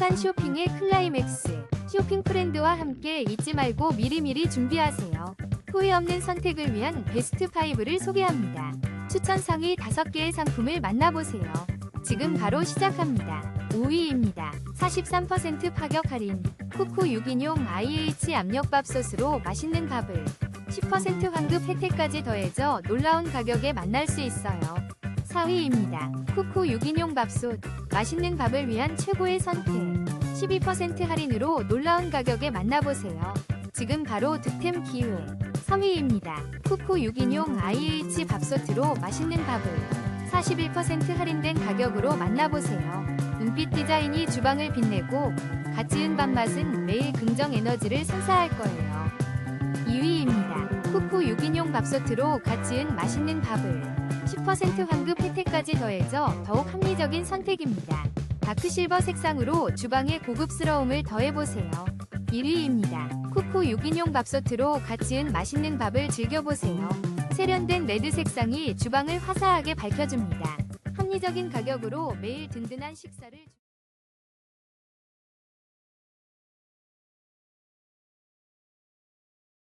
행복한 쇼핑의 클라이맥스. 쇼핑 프렌드와 함께 잊지 말고 미리미리 준비하세요. 후회 없는 선택을 위한 베스트 5를 소개합니다. 추천 상위 5개의 상품을 만나보세요. 지금 바로 시작합니다. 5위입니다. 43% 파격 할인. 쿠쿠 유기농 IH 압력밥솥으로 맛있는 밥을 10% 환급 혜택까지 더해져 놀라운 가격에 만날 수 있어요. 4위입니다. 쿠쿠 유기농 밥솥. 맛있는 밥을 위한 최고의 선택. 12% 할인으로 놀라운 가격에 만나보세요. 지금 바로 득템 기회. 3위입니다. 쿠쿠 유기농 IH 밥솥으로 맛있는 밥을 41% 할인된 가격으로 만나보세요. 은빛 디자인이 주방을 빛내고 갓 지은 밥맛은 매일 긍정 에너지를 선사할 거예요. 2위 쿠쿠 유기농 밥솥으로 갓 지은 맛있는 밥을 10% 환급 혜택까지 더해져 더욱 합리적인 선택입니다. 다크실버 색상으로 주방의 고급스러움을 더해보세요. 1위입니다. 쿠쿠 유기농 밥솥으로 갓 지은 맛있는 밥을 즐겨보세요. 세련된 레드 색상이 주방을 화사하게 밝혀줍니다. 합리적인 가격으로 매일 든든한 식사를